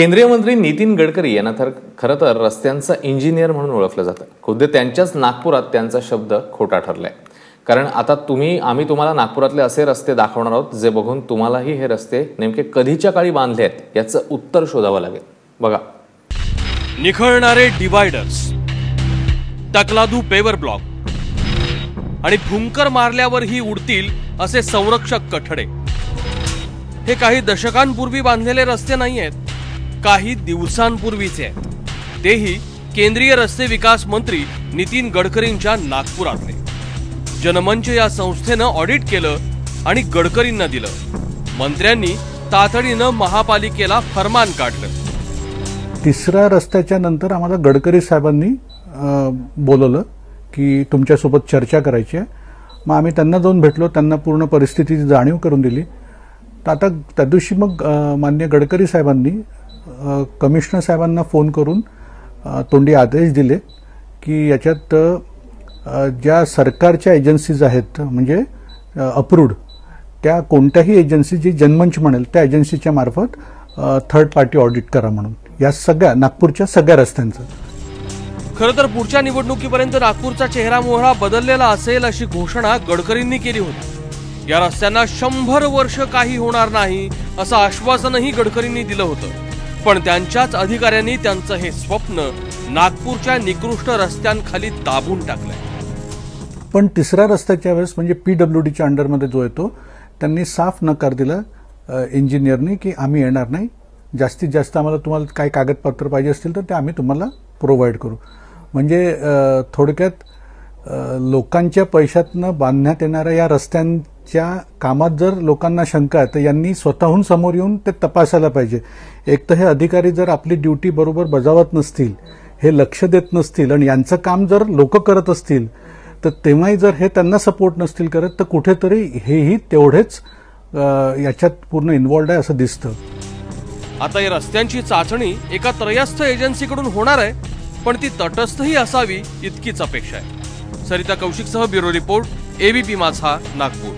केंद्रीय मंत्री नितीन गडकरी यांना तर खरं तर रस्त्यांचा इंजिनियर म्हणून ओळखलं जातं. खुद्द त्यांच्याच नागपुरात त्यांचा शब्द खोटा ठरलाय. कारण आता तुम्ही आम्ही तुम्हाला नागपुरातले असे रस्ते दाखवणार आहोत जे बघून तुम्हालाही हे रस्ते नेमके कधीच्या काळी बांधले आहेत याचं उत्तर शोधावं लागेल. बघा. निखळणारे डिवायडर्स तकलादू पेवर ब्लॉक आणि भुंकर मारल्यावरही उडतील असे संरक्षक कठडे. हे काही दशकांपूर्वी बांधलेले रस्ते नाही आहेत काही दिवसांपूर्वीचे. आहेत तेही केंद्रीय रस्ते विकास मंत्री नितीन गडकरींच्या नागपुरातले. जनमंच या संस्थेनं ऑडिट केलं आणि गडकरींना दिलं. मंत्र्यांनी तातडीनं महापालिकेला फरमान काढलं. तिसऱ्या रस्त्याच्या नंतर आम्हाला गडकरी साहेबांनी बोलवलं की तुमच्यासोबत चर्चा करायची आहे. मग आम्ही त्यांना जाऊन भेटलो त्यांना पूर्ण परिस्थितीची जाणीव करून दिली. तर आता त्या दिवशी मग मान्य गडकरी साहेबांनी कमिशनर साहेबांना फोन करून तोंडी आदेश दिले की याच्यात ज्या सरकारच्या एजन्सीज आहेत म्हणजे अप्रूव्ड त्या कोणत्याही एजन्सी जी जनमंच म्हणेल त्या एजन्सीच्या मार्फत थर्ड पार्टी ऑडिट करा म्हणून. या सगळ्या नागपूरच्या सगळ्या रस्त्यांचं. खरं तर पुढच्या निवडणुकीपर्यंत नागपूरचा चेहरा मोहरा बदललेला असेल अशी घोषणा गडकरींनी केली होती. या रस्त्यांना शंभर वर्ष काही होणार नाही असं आश्वासनही गडकरींनी दिलं होतं. पण त्यांच्याच अधिकाऱ्यांनी त्यांचं हे स्वप्न नागपूरच्या निकृष्ट रस्त्यांखाली दाबून टाकलंय. पण तिसऱ्या रस्त्याच्या वेळेस म्हणजे पीडब्ल्यू डीच्या अंडरमध्ये जो येतो त्यांनी साफ नकार दिला इंजिनियरनी की आम्ही येणार नाही. जास्तीत जास्त आम्हाला तुम्हाला काही कागदपत्र पाहिजे असतील तर ते आम्ही तुम्हाला प्रोव्हाइड करू. म्हणजे थोडक्यात लोकांच्या पैशातनं बांधण्यात येणाऱ्या या रस्त्यां च्या कामात जर लोकांना शंका आहे तर यांनी स्वतःहून समोर येऊन ते तपासायला पाहिजे. एक तर हे अधिकारी जर आपली ड्युटी बरोबर बजावत नसतील हे लक्ष देत नसतील आणि यांचं काम जर लोक करत असतील तर तेव्हाही जर हे त्यांना सपोर्ट नसतील करत तर कुठेतरी हेही तेवढेच याच्यात पूर्ण इन्व्हॉल्ड आहे असं दिसतं. आता या रस्त्यांची चाचणी एका त्रयस्थ एजन्सीकडून होणार आहे पण ती तटस्थही असावी इतकीच अपेक्षा आहे. Sarita कौशिकसह bureau report ABP Majha Nagpur.